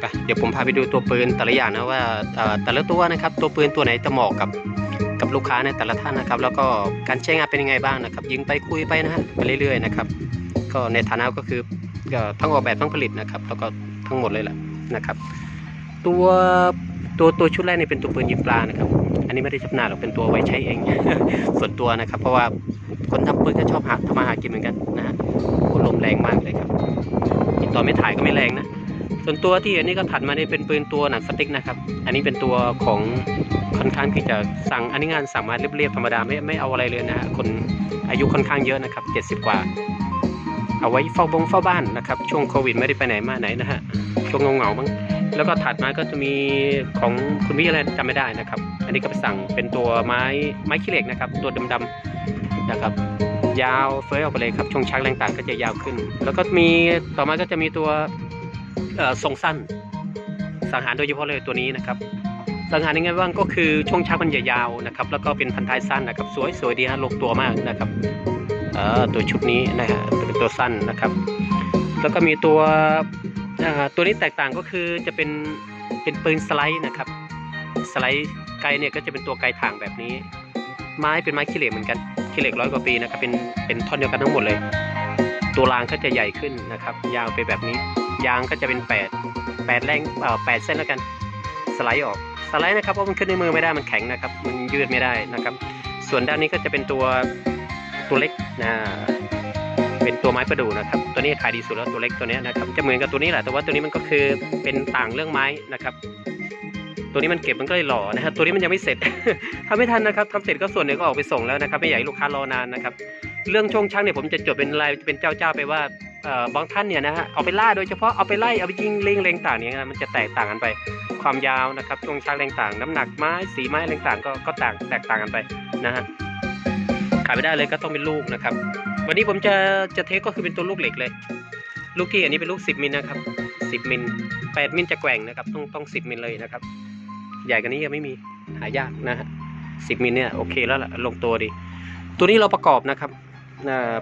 ไปเดี๋ยวผมพาไปดูตัวปืนแต่ละอย่างนะว่าแต่ละตัวนะครับตัวปืนตัวไหนจะเหมาะกับกับลูกค้าในแต่ละท่านนะครับ แล้วก็การใช้งานเป็นยังไงบ้างนะครับ ยิงไปคุยไปนะฮะไปเรื่อยๆนะครับก็ในฐานะก็คือทั้งออกแบบทั้งผลิตนะครับ แล้วก็ทั้งหมดเลยแหละนะครับ ตัวตัวตัวชุดแรกนี่เป็นตัวปืนยิงปลานะครับ อันนี้ไม่ได้จำหน่ายหรอกเป็นตัวไว้ใช้เอง ส่วนตัวนะครับ เพราะว่าคนทำปืนก็ชอบหาทำมาหากินเหมือนกันนะฮะลมแรงมากเลยครับอีกต่อไม่ถ่ายก็ไม่แรงนะ ส่วนตัวที่อันนี้ก็ถัดมาเนี่เป็นปืนตัวหนังสติ๊กนะครับ อันนี้เป็นตัวของค่อนข้างที่จะสั่งอันนี้งานสั่งมาเรียบๆธรรมดาไม่ไม่เอาอะไรเลยนะฮะคนอายุค่อนข้างเยอะนะครับ 70 กว่า เอาไว้เฝ้าบงเฝ้าบ้านนะครับช่วงโควิดไม่ได้ไปไหนมาไหนนะฮะช่วงเงาๆมั้งแล้วก็ถัดมาก็จะมีของคุณพี่อะไรจำไม่ได้นะครับ อันนี้ก็ไปสั่งเป็นตัวไม้ไม้ขี้เหล็กนะครับ ตัวดำๆนะครับยาวเฟ้ยออกไปเลยครับช่วงชักแรงต่างก็จะยาวขึ้น แล้วก็มีต่อมาก็จะมีตัว ทรงสั้น สังหารโดยเฉพาะเลยตัวนี้นะครับ สังหารยังไงบ้างก็คือช่วงเชักมันยาวนะครับ แล้วก็เป็นพันท้ายสั้นนะครับสวยสวยดีฮะลงตัวมากนะครับตัวชุดนี้นะฮะเป็นตัวสั้นนะครับ แล้วก็มีตัวตัวนี้แตกต่างก็คือจะเป็นเป็นปืนสไลด์นะครับ สไลด์ไกลเนี่ยก็จะเป็นตัวไกลถ่างแบบนี้ ไม้เป็นไม้ขี้เหล็กเหมือนกันขี้เหล็กร้อยกว่าปีนะครับเป็นเป็นท่อนเดียวกันทั้งหมดเลย ตัวรางก็จะใหญ่ขึ้นนะครับ ยาวไปแบบนี้ ยางก็จะเป็น 8 8แรงเอ่อ8เส้นแล้วกัน สไลด์ออก สไลด์นะครับเพราะมันขึ้นในมือไม่ได้มันแข็งนะครับ มันยืดไม่ได้นะครับ ส่วนด้านนี้ก็จะเป็นตัวตัวเล็กนะเป็นตัวไม้ประดู่นะครับ ตัวนี้ขายดีสุดแล้วตัวเล็กตัวนี้นะครับจะเหมือนกับตัวนี้แหละแต่ว่าตัวนี้มันก็คือเป็นต่างเรื่องไม้นะครับ ตัวนี้มันเก็บมันก็เลยหล่อนะครับตัวนี้มันยังไม่เสร็จทำไม่ทันนะครับทำเสร็จก็ส่วนหนึ่งก็ออกไปส่งแล้วนะครับ ไม่อยากให้ลูกค้ารอนานนะครับ เรื่องช่วงช่างเนี่ยผมจะจดเป็นรายเป็นเจ้าเจ้าๆไปว่า บางท่านเนี่ยนะฮะเอาไปล่าโดยเฉพาะเอาไปไล่เอาไปยิงเล็งเล็งต่างเนี่ยนะมันจะแตกต่างกันไป ความยาวนะครับช่วงชักแรงต่าง น้ำหนักไม้สีไม้แรงต่างก็ก็ต่างแตกต่างกันไปนะฮะขายไม่ได้เลยก็ต้องเป็นลูกนะครับ วันนี้ผมจะจะเทสก็คือเป็นตัวลูกเหล็กเลย ลูกที่อันนี้เป็นลูก 10มิลนะครับ10มิล8มิลจะแกว่งนะครับต้องต้อง 10มิลเลยนะครับ ใหญ่กว่านี้ยังไม่มีหายากนะฮะ10มิลเนี่ยโอเคแล้วล่ะลงตัวดี ตัวนี้เราประกอบนะครับ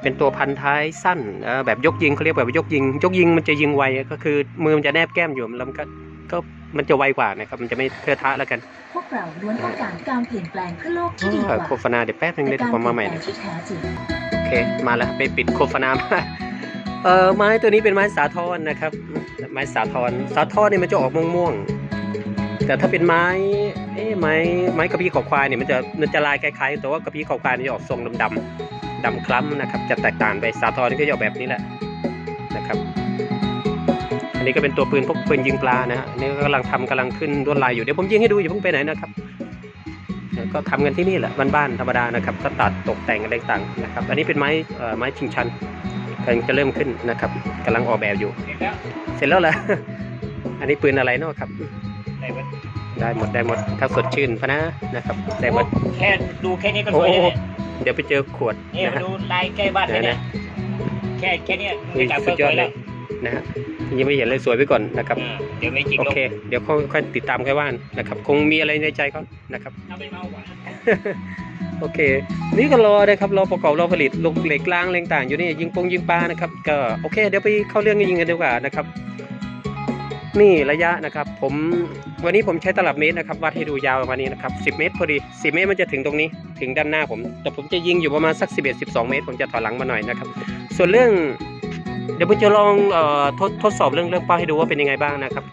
เป็นตัวพันท้ายสั้นเอ่อแบบยกยิงเขาเรียกแบบยกยิง ยกยิงมันจะยิงไวก็คือมือมันจะแนบแก้มอยู่แล้วมันก็ก็มันจะไวกว่านะครับมันจะไม่เพื่อทะแล้วกัน พวกเราล้วนต้องการการเปลี่ยนแปลงเพื่อโลกที่ดีกเออว่าโฆษณาเดี๋ยวแป๊บนึงแต่เดี๋ยวการผมเปลี่มายใหม่นแปลนะงที่แท้จริงโอเคมาแล้วไปปิดโฆษณามาเออไม้ตัวนี้เป็นไม้สาทรนะครับ ไม้สาทรสาทรเนี่ยมันจะออกม่วงๆแต่ถ้าเป็นไม้เอ้ไม้ไม้กระพี้ขอควายเนี่ยมันจะมันจะลายคล้ายๆแต่ว่ากระพี้ขอควายมันจะออกทรงดำๆ ดำคล้ำนะครับ จะแตกต่างไปสาทรนี่ก็จะออกแบบนี้แหละนะครับ อันนี้ก็เป็นตัวปืนพวกปืนยิงปลานะฮะอันนี่กำลังทำกำลังขึ้นลวดลายอยู่เดี๋ยวผมยิงให้ดูอย่าเพิ่งไปไหนนะครับเดี๋ยวก็ทำกันที่นี่แหละบ้านๆธรรมดานะครับ ก็ตัดตกแต่งอะไรต่างๆนะครับ อันนี้เป็นไม้เอ่อไม้ชิงชันกำลังจะเริ่มขึ้นนะครับกำลังออกแบบอยู่ เสร็จแล้วเหรออันนี้ปืนอะไรเนาะครับ ได้หมดได้หมดถ้าสดชื่นพะนะนะครับ ได้หมดแค่ดูแค่นี้ก็สโอ้วยโหแล้ว เนี่ยเดี๋ยวไปเจอขวดนี่นะมาฮะดูลายใกล้บ้านเลยเดี๋ยวเนี่ยนะแค่แค่เนี้ยนี่จากสุก็ดสยอวดยเลแล้ยวนะฮะยังไม่เห็นเลยสวยไปก่อนนะครับอ่าเดี๋ยวไม่จริงโอลงเค เดี๋ยวค่อยค่อยติดตามค่อยว่านนะครับ คงมีอะไรในใจเขานะครับถ้าไม่เมาหวานโอเค นี่ก็รอนะครับรอประกอบรอผลิตลูกเหล็กล่างอะไรต่างๆอยู่นี่ยิงปงยิงปลานะครับก็โอเค เดี๋ยวไปเข้าเรื่องยิงกันดีกว่านะครับ นี่ระยะนะครับ ผมวันนี้ผมใช้ตลับเมตรนะครับวัดให้ดูยาวประมาณนี้นะครับ10 เมตรพอดี 10 เมตรมันจะถึงตรงนี้ ถึงด้านหน้าผม แต่ผมจะยิงอยู่ประมาณสัก 11 12 เมตร ผมจะถอยหลังมาหน่อยนะครับ ส่วนเรื่อง เดี๋ยวผมจะลองออทดทดสอบเรื่องเรื่องเป้าให้ดูว่าเป็นยังไงบ้างนะครับ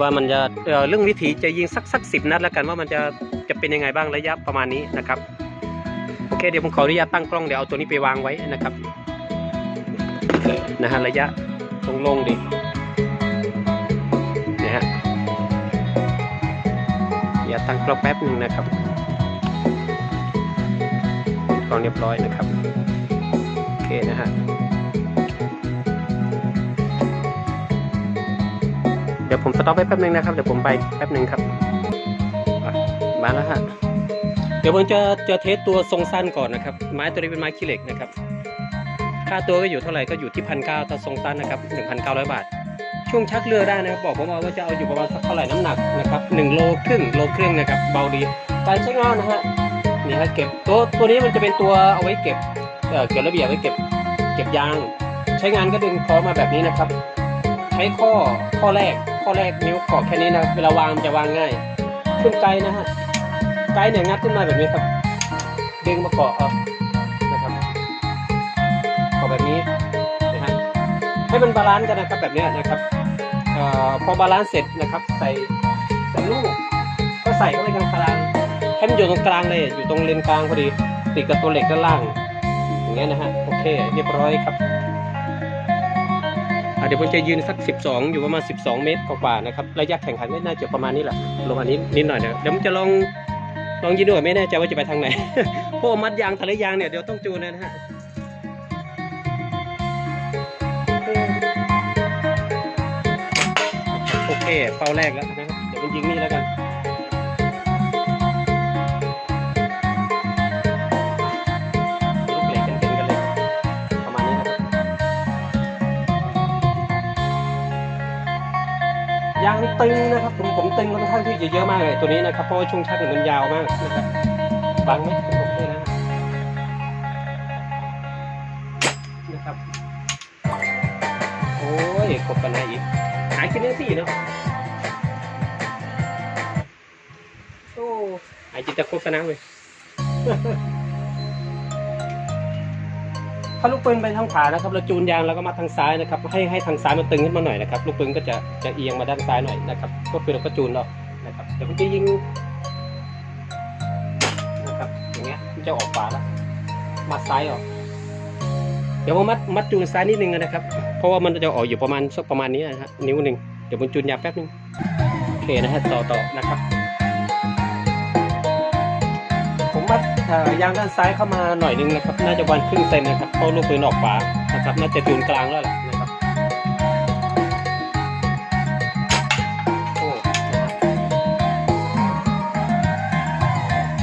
ว่ามันจะเเรื่องวิถีจะยิงสักสักสิบนัดแล้วกันว่ามันจะจะเป็นยังไงบ้างระยะประมาณนี้นะครับโอเคเดี๋ยวผมขออนุญาตตั้งกล้องเดี๋ยวเอาตัวนี้ไปวางไว้นะครับนะฮะระยะลงๆดิาตั้งกล้องแป๊บหนึ่งนะครับกล้องเรียบร้อยนะครับ โอเคนะฮะเดี๋ยวผมสต็อปไว้แป๊บหนึ่งนะครับ เดี๋ยวผมไปแป๊บหนึ่งครับมาแล้วฮะเดี๋ยวผมจะจะเทสตัวทรงสั้นก่อนนะครับ ไม้ตัวนี้เป็นไม้ขี้เหล็กนะครับ ค่าตัวก็อยู่เท่าไหร่ก็อยู่ที่พันเก้าถ้าทรงสั้นนะครับหนึ่งพันเก้าร้อยบาท ช่วงชักเรือได้นะครับบอกผมมาว่าจะเอาอยู่ประมาณสักเท่าไหร่น้ำหนักนะครับหนึ่งโลครึ่งโลครึ่งนะครับเบาดีการใช้งานนะฮะนี่ฮะเก็บตัวตัวนี้มันจะเป็นตัวเอาไว้เก็บเอ่อเก็บระเบียบไว้เก็บเก็บยาง ใช้งานก็ดึงคอมาแบบนี้นะครับ ใช้ข้อข้อแรกข้อแรกนิ้วเกาะแค่นี้นะเวลาวางมันจะวางง่ายขึ้นไกลนะฮะไกลเนี่ยงัดขึ้นมาแบบนี้ครับดึงมาเกาะเอานะครับเกาะแบบนี้นะฮะให้มันบาลานซ์กันนะครับแบบเนี้ยนะครับ พอบาลานซ์เสร็จนะครับใส่ใส่ลูกก็ใส่เข้าไปกลางกลางให้มันอยู่ตรงกลางเลยอยู่ตรงเลนกลางพอดีติดกับตัวเหล็กด้านล่าง อย่างเงี้ยนะฮะโอเคเรียบร้อยครับเดี๋ยวผมจะยืนสัก 12 อยู่ประมาณ 12 เมตรกว่าๆนะครับระยะแข่งขันไม่น่าจะประมาณนี้แหละลงมานิดนิดหน่อยนะเดี๋ยวผมจะลองลองยืนดูก่อนไม่แน่ใจว่าจะไปทางไหนเพราะว่ามัดยางทะเลยางเนี่ยเดี๋ยวต้องจูนนะฮะ โอเคเป้าแรกแล้วนะครับเดี๋ยวมันยิงนี่แล้วกันลูกเหล็กเต็มกันเลยประมาณนี้ครับยางตึงนะครับ ผมผมตึงค่อนข้างที่จะเยอะมากเลยตัวนี้นะครับเพราะว่าช่วงชักมันยาวมากนะครับบังไหมโอเคนะนะครับโอ้ยกบกันไหนอีก หากินเนื้อสี่เนาะโอ้หายจิตตะโฆษณาเว้ยถ้าลูกปืนไปทางขวานะครับเราจูนยางแล้วก็มาทางซ้ายนะครับ ให้ให้ทางซ้ายมันตึงขึ้นมาหน่อยนะครับลูกปืนก็จะจะเอียงมาด้านซ้ายหน่อยนะครับก็คือเราก็จูนเรานะครับเดี๋ยวผมจะยิงนะครับอย่างเงี้ยมันจะออกขวาแล้วมาซ้ายออก เดี๋ยวผมมัดมัดจูนซ้ายนิดนึงนะครับ เพราะว่ามันจะออกอยู่ประมาณสักประมาณนี้นะฮะนิ้วหนึ่งเดี๋ยวผมจูนยาแป๊บนึงโอเคนะฮะต่อต่อนะครับ ผมมัดเอ่อยางด้านซ้ายเข้ามาหน่อยนึงนะครับ น่าจะวันครึ่งเซนนะครับเพราะลูกปืนออกขวานะครับ น่าจะจูนกลางแล้วแหละนะครับโอ้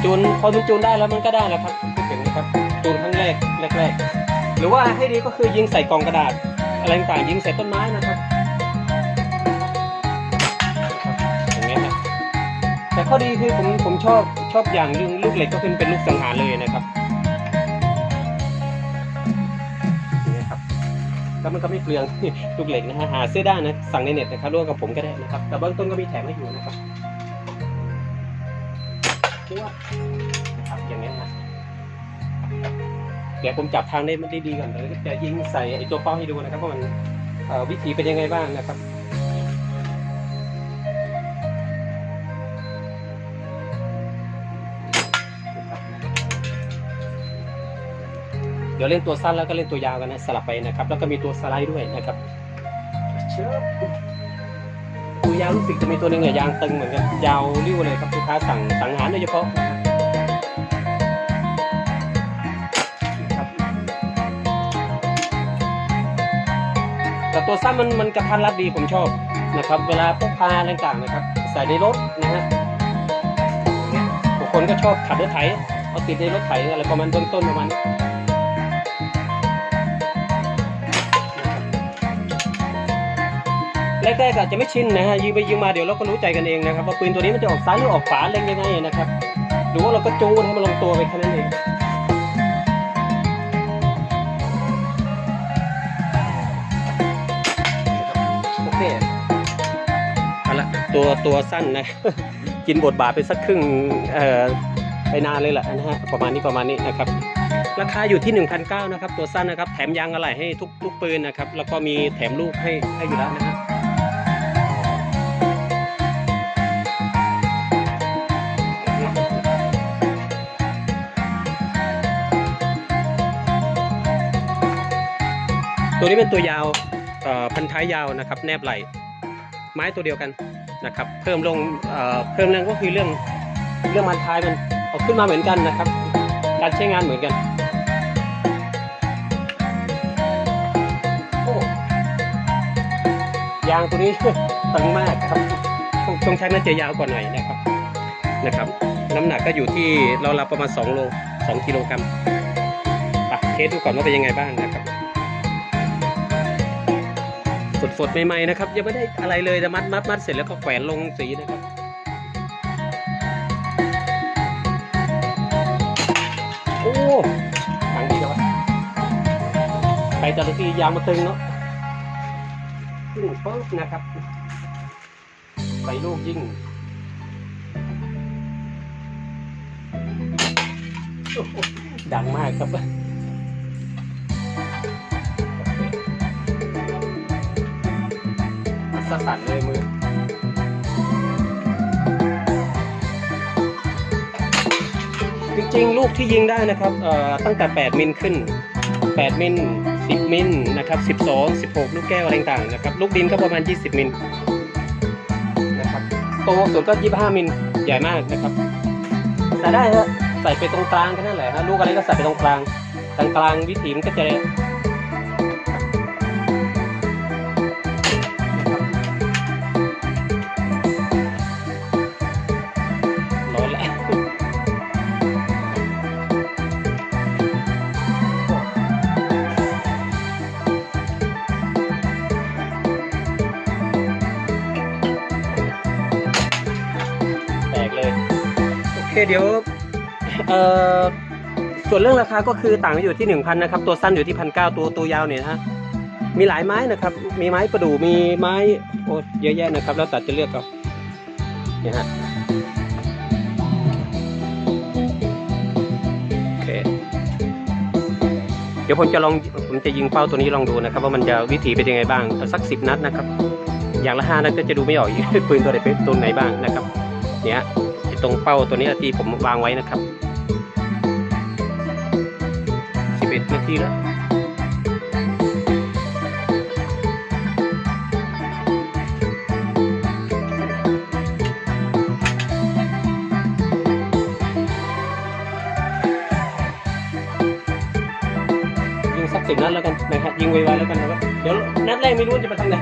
จูนพอมันจูนได้แล้วมันก็ได้แล้วครับถึงนะครับจูนครั้งแรกแรกๆหรือว่าให้ดีก็คือยิงใส่กล่องกระดาษ อะไรต่างๆยิงใส่ต้นไม้นะครับอย่างเงี้ยครับแต่ข้อดีคือผมผมชอบชอบอย่างเรื่องลูกเหล็กก็คือเป็นลูกสังหารเลยนะครับนี่ครับแล้วมันก็ไม่เปลืองลูกเหล็กนะฮะหาซื้อได้นะสั่งในเน็ตนะครับร่วมกับผมก็ได้นะครับแต่เบื้องต้นก็มีแถมให้อยู่นะครับว่านะครับ เดี๋ยวผมจับทางได้ไม่ได้ดีก่อนแล้วก็จะยิงใส่ไอตัวเป้าให้ดูนะครับว่ามันวิธีเป็นยังไงบ้างนะครับเดี๋ยวเล่นตัวสั้นแล้วก็เล่นตัวยาวกันนะสลับไปนะครับ แล้วก็มีตัวสไลด์ด้วยนะครับตัวยาวรู้สึกจะมีตัวหนึ่งเนี่ยยางตึงเหมือนกันยาวริ้วเลยครับลูกค้าสั่งสั่งหารโดยเฉพาะ ตัวสั้นมันมันกระทันรัดดีผมชอบนะครับ เวลาพกพาอะไรต่างๆนะครับ ใส่ในรถนะฮะบางคนก็ชอบขับรถไถเอาติดในรถไถอะไรประมาณต้นๆประมาณนี้แรกๆอาจจะไม่ชินนะฮะยิงไปยิงมาเดี๋ยวเราก็รู้ใจกันเองนะครับว่าปืนตัวนี้มันจะออกซ้ายหรือออกขวาเล็งยังไงนะครับหรือว่าเราก็จูนให้มันลงตัวไปแค่นั้นเอง ตัวตัวสั้นนะ กินบทบาทไปสักครึ่งไปนานเลยแหละนะฮะประมาณนี้ประมาณนี้นะครับ ราคาอยู่ที่ 1,900นะครับ ตัวสั้นนะครับ แถมยางอะไหล่ให้ทุกทุกปืนนะครับ แล้วก็มีแถมลูกให้ให้อยู่แล้วนะครับตัวนี้เป็นตัวยาวพันท้ายยาวนะครับ แนบไหลไม้ตัวเดียวกัน นะครับ เพิ่มลงเเพิ่มเรื่องก็คือเรื่องเรื่องมันท้ายมันเอาขึ้นมาเหมือนกันนะครับ การใช้งานเหมือนกันยางตัวนี้ตึงมากครับช่วงช่วงชักน่าจะยาวกว่าหน่อยนะครับนะครับ น้ำหนักก็อยู่ที่เรารับประมาณ2โล2กิโลกรัมอะเทสดูก่อนว่าเป็นยังไงบ้างนะครับ สดๆใหม่ๆนะครับยังไม่ได้อะไรเลยแต่มัดมัดมัดเสร็จแล้วก็แขวนลงสีนะครับโอ้หนังดีจังวะใครจะทียางมาตึงเนาะอืมปุ๊บนะครับใส่ลูกยิ่งดังมากครับ สะสั่นเลยมือจริงๆ ลูกที่ยิงได้นะครับตั้งแต่ 8 มิลขึ้น 8 มิล 10 มิลนะครับ12 16 ลูกแก้วอะไรต่างๆนะครับ ลูกดินก็ประมาณ 20 มิลนะครับโตสุดก็ 25 มิลใหญ่มากนะครับใส่ได้ฮะใส่ไปตรงกลางแค่นั้นแหละฮะลูกอะไรก็ใส่ไปตรงกลาง กลางกลางวิถีมันก็จะ เคเดี๋ยวเอ่อส่วนเรื่องราคาก็คือต่างอยู่ที่1,000นะครับตัวสั้นอยู่ที่พันเตัวตัวยาวเนี่ยนะฮะมีหลายไม้นะครับ มีไม้ประดู่มีไม้โอ้เยอะแยะนะครับ แล้วแต่จะเลือกเอาเนี่ยฮะโอเคเดี๋ยวผมจะลองผมจะยิงเป้าตัวนี้ลองดูนะครับ ว่ามันจะวิถีเป็นยังไงบ้างสักสิบนัดนะครับ อย่างละห้านัดก็จะดูไม่ออกปืนตัวไหนเป็นตัวไหนบ้างนะครับ เนี่ย ตรงเป้าตัวนี้ที่ผมวางไว้นะครับ 11 นาทีแล้วยิงสักสิบนัดแล้วกันนะครับยิงไวๆแล้วกันนะครับเดี๋ยวนัดแรกไม่รู้จะไปทางไหน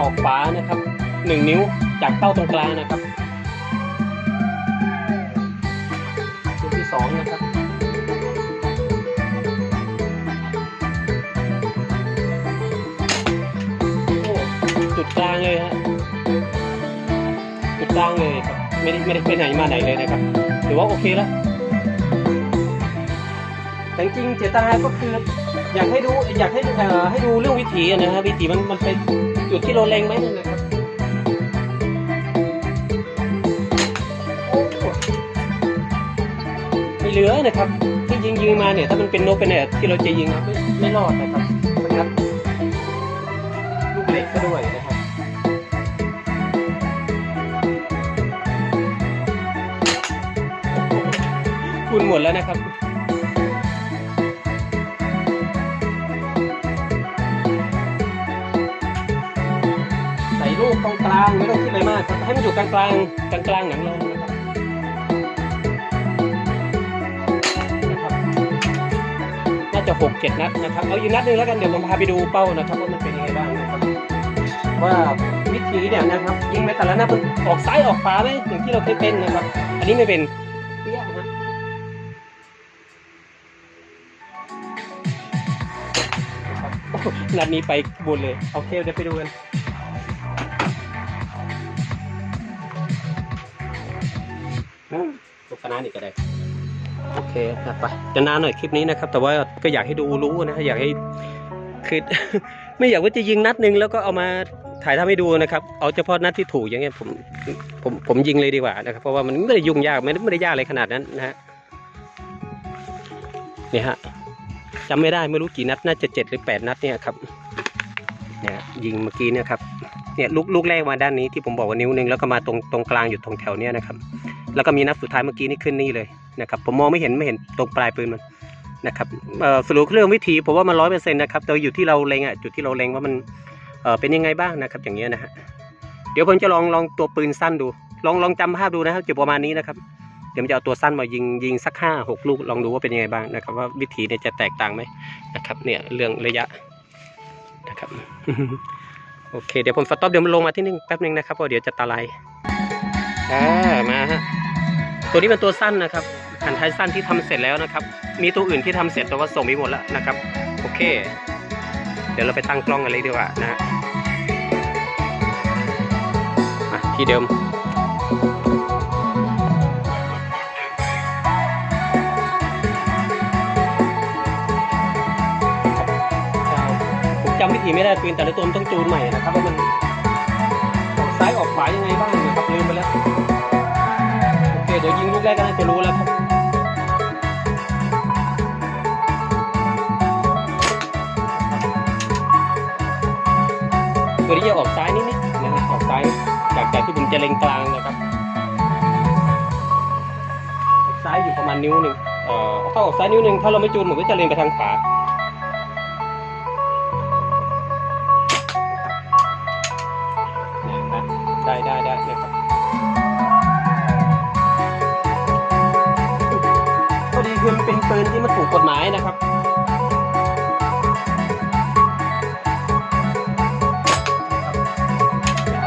ออกขวานะครับหนึ่งนิ้วจากเป้าตรงกลางนะครับลูกที่สองนะครับโอ้จุดกลางเลยฮะจุดกลางเลยครับไม่ได้ไม่ได้ไปไหนมาไหนเลยนะครับถือว่าโอเคแล้วแต่จริงเจตนาก็คืออยากให้ดูอยากให้เอ่อให้ดูเรื่องวิถีนะฮะวิถีมันมันเป็น ดที่เราเล็งไหมนั่นนะครับโอ้ไม่เหลือนะครับ ที่ยิงยิงมาเนี่ย ถ้ามันเป็นนกเป็นเนี่ยที่เราจะยิงไม่ไม่รอดนะครับนะครับลูกเล็กก็ด้วยนะครับคุณหมดแล้วนะครับ ตรงกลางไม่ต้องคิดอะไรมากครับให้มันอยู่กลางกลางกลางกลางหนังลงนะครับนะครับน่าจะหกเจ็ดนัดนะครับเอาอีกนัดหนึงแล้วกันเดี๋ยวผมพาไปดูเป้านะครับว่ามันเป็นยังไงบ้างนะครับว่าวิธีเนี่ยนะครับยิงไปแต่ละนัดมันออกซ้ายออกขวาไหมอย่างที่เราเคยเป็นนะครับ อันนี้ไม่เป็นเปี้ยนะนะครับนัดนี้ไปบนเลยโอเคเดี๋ยวไปดูกัน คณะนี่ก็ได้โอเคไปจะนานหน่อยคลิปนี้นะครับ แต่ว่าก็อยากให้ดูรู้นะอยากให้คือไม่อยากว่าจะยิงนัดหนึ่งแล้วก็เอามาถ่ายทำให้ดูนะครับ เอาเฉพาะนัดที่ถูกอย่างเงี้ยผมผมผมยิงเลยดีกว่านะครับ เพราะว่ามันไม่ได้ยุ่งยากไม่ได้ไม่ได้ยากอะไรขนาดนั้นนะฮะนี่ฮะจำไม่ได้ไม่รู้กี่นัดน่าจะเจ็ดหรือแปดนัดเนี่ยครับเนี่ยยิงเมื่อกี้เนี่ยครับเนี่ยลูกลูกแรกมาด้านนี้ที่ผมบอกว่านิ้วหนึงแล้วก็มาตรงตรงกลางอยู่ตรงแถวเนี้ยนะครับ แล้วก็มีนัดสุดท้ายเมื่อกี้นี่ขึ้นนี่เลยนะครับผมมองไม่เห็นไม่เห็นตรงปลายปืนมันนะครับสรุปเรื่องวิธีผมว่ามันร้อยเปอร์เซ็นต์นะครับแต่อยู่ที่เราเล็งอะจุดที่เราเล็งว่ามันเเป็นยังไงบ้างนะครับอย่างเงี้ยนะฮะเดี๋ยวผมจะลองลองตัวปืนสั้นดู ลองลองจำภาพดูนะครับจุดประมาณนี้นะครับเดี๋ยวจะเอาตัวสั้นมายิงยิงสักห้าหกลูกลองดูว่าเป็นยังไงบ้างนะครับ ว่าวิธีเนี่ยจะแตกต่างไหมนะครับ เนี่ยเรื่องระยะนะครับโอเค เดี๋ยวผมสต็อปเดี๋ยวมันลงมาที่นึงแป๊บนึงนะครับเพราะเดี๋ยวจะตะไลามาฮะตัวนี้เป็นตัวสั้นนะครับหันท้ายสั้นที่ทำเสร็จแล้วนะครับ มีตัวอื่นที่ทำเสร็จแต่ว่าส่งไปหมดแล้วนะครับ โอเค เดี๋ยวเราไปตั้งกล้องกันเลยดีกว่านะฮะที่เดิมจำวิธีไม่ได้ปืนแต่ละตัวต้องจูนใหม่นะครับว่ามันออกซ้ายออกขวายังไงบ้าง เดี๋ยวยิงลูกแรกก็น่าจะรู้แล้วครับตัวนี้จะออกซ้ายนิดๆนะครับออกซ้ายจากจากที่ผมจะเล็งกลางนะครับออกซ้ายอยู่ประมาณนิ้วหนึ่งเอ่อถ้าออกซ้ายนิ้วหนึ่งถ้าเราไม่จูนผมก็จะเล็งไปทางขวา ปืนที่มันถูกกฎหมายนะครับ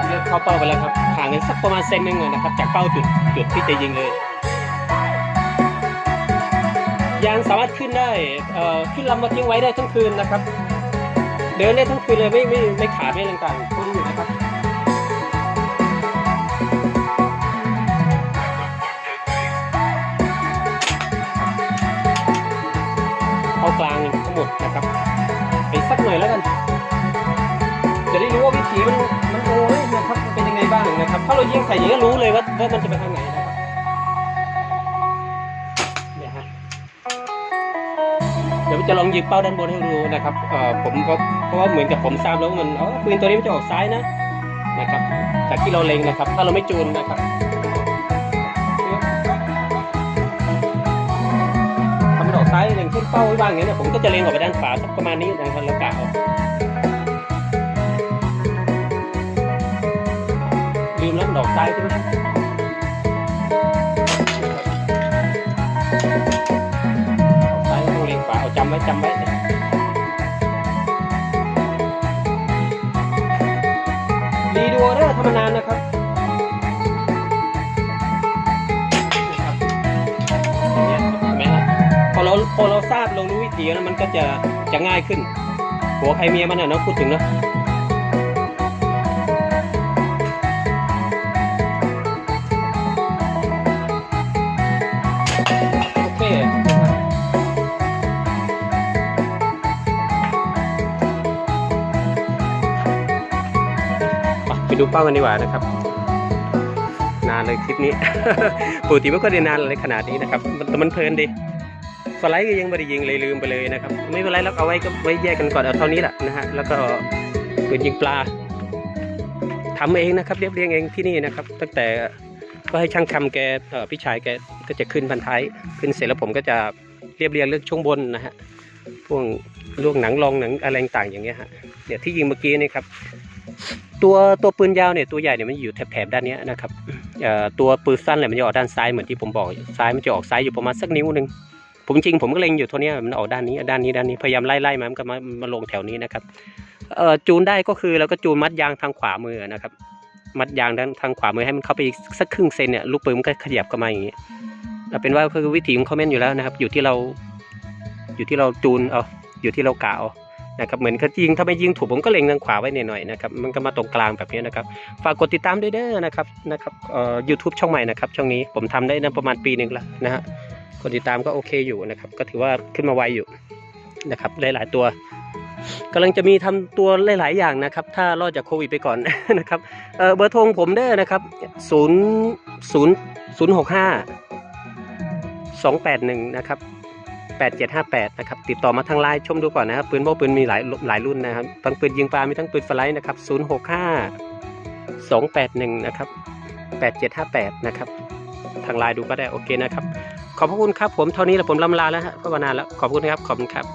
เลือกเข้าเป้าไปแล้วครับห่างกันสักประมาณเซนหนึ่งเลยนะครับ จากเป้าจุดจุดที่จะยิงเลยยางสามารถขึ้นได้เอ่อขึ้นลำมาทิ้งไว้ได้ทั้งคืนนะครับ เดินได้ทั้งคืนเลยไม่ไม่ไม่ขาดไม่ต่างๆ ลางทั้งหมดนะครับไปสักหน่อยแล้วกัน จะได้รู้ว่าวิถีมันมันโอ้ยนะครับมันเป็นยังไงบ้างนะครับ ถ้าเรายิงใส่อย่างนี้รู้เลยว่าว่ามันจะไปทางไหนนะครับเนี่ยฮะเดี๋ยวจะลองยิงเป้าด้านบนให้ดูนะครับเอ่อผมก็เพราะว่าเหมือนกับผมทราบแล้วว่ามันเออปืนตัวนี้มันจะออกซ้ายนะนะครับ จากที่เราเล็งนะครับ ถ้าเราไม่จูนนะครับ มันออกซ้ายอย่างเช่นเป้าไว้บ้างอย่างเงี้ยผมก็จะเล็งออกไปด้านขวาสักประมาณนี้นะครับแล้วกะเอาลืมแล้วมันอกซ้ายใช่ไหมออกซ้ายต้องเล็งขวาเอาจำไว้จำไว้รีดูเด้อทำมนานนะ พอเราทราบเรารู้วิธีแล้วมันก็จะจะง่ายขึ้นหัวใครเมียมันอะเนาะพูดถึงเนาะโอเคไปดูเป้ากันดีกว่านะครับ นานเลยคลิปนี้ ปกติไม่ค่อยได้นานอะไรขนาดนี้นะครับแต่มันเพลินดี สไลด์ก็ยังไม่ได้ยิงเลยลืมไปเลยนะครับ ไม่เป็นไรแล้วเอาไว้ก็ไว้แยกกันก่อนเอาเท่านี้แหละนะฮะแล้วก็ปืนยิงปลาทำเองนะครับ เรียบเรียงเองที่นี่นะครับ ตั้งแต่ก็ให้ช่างคำแกพี่ชายแกก็จะขึ้นพันท้าย ขึ้นเสร็จแล้วผมก็จะเรียบเรียงเรื่องช่วงบนนะฮะพวกลวงหนังรองหนังอะไรต่างอย่างเงี้ยฮะเนี่ยที่ยิงเมื่อกี้นี่ครับตัวตัวปืนยาวเนี่ยตัวใหญ่เนี่ยมันอยู่แถบๆด้านนี้นะครับตัวปืนสั้นเนี่ยมันจะออกด้านซ้ายเหมือนที่ผมบอกซ้ายมันจะออกซ้ายอยู่ประมาณสักนิ้วหนึ่ง ผมจริงผมก็เล็งอยู่ตัวนี้มันออกด้านนี้ด้านนี้ด้านนี้พยายามไล่ไล่มามันก็มามาลงแถวนี้นะครับเอ่อจูนได้ก็คือเราก็จูนมัดยางทางขวามือนะครับ มัดยางด้านทางขวามือให้มันเข้าไปอีกสักครึ่งเซนเนี่ยลูกปืนมันก็ขยับเข้ามาอย่างนี้เอาเป็นว่าคือวิธีของเขาแม่นอยู่แล้วนะครับ อยู่ที่เรา อยู่ที่เราจูนเอาอยู่ที่เรากะเอานะครับเหมือนเขายิงถ้าไม่ยิงถูกผมก็เล็งทางขวาไว้หน่อยๆนะครับมันก็มาตรงกลางแบบนี้นะครับฝากกดติดตามด้วยเด้อนะครับนะครับเอ่อยูทูบช่องใหม่นะครับช่องนี้ผมทำได้นะประมาณปีหนึ่งแล้วนะฮะ คนติดตามก็โอเคอยู่นะครับ ก็ถือว่าขึ้นมาไวอยู่นะครับ หลาย ๆ ตัวกำลังจะมีทำตัวหลาย ๆ อย่างนะครับ ถ้ารอดจากโควิดไปก่อนนะครับเเบอร์โทรผมเด้นะครับศูนย์ศูนย์ศูนย์หกห้าสองแปดหนึ่งนะครับแปดเจ็ดห้าแปดนะครับ ติดต่อมาทางไลน์ชมดูก่อนนะครับ ปืนโม้ปืนมีหลายหลายรุ่นนะครับ ทั้งปืนยิงปลา มีทั้งปืนสไลด์นะครับศูนย์หกห้าสองแปดหนึ่งนะครับแปดเจ็ดห้าแปดนะครับ ทางไลน์ดูก็ได้โอเคนะครับ ขอบพระคุณครับผมเท่านี้แหละผมลำลาแล้วฮะเพราะว่านานแล้วขอบคุณครับขอบคุณครับ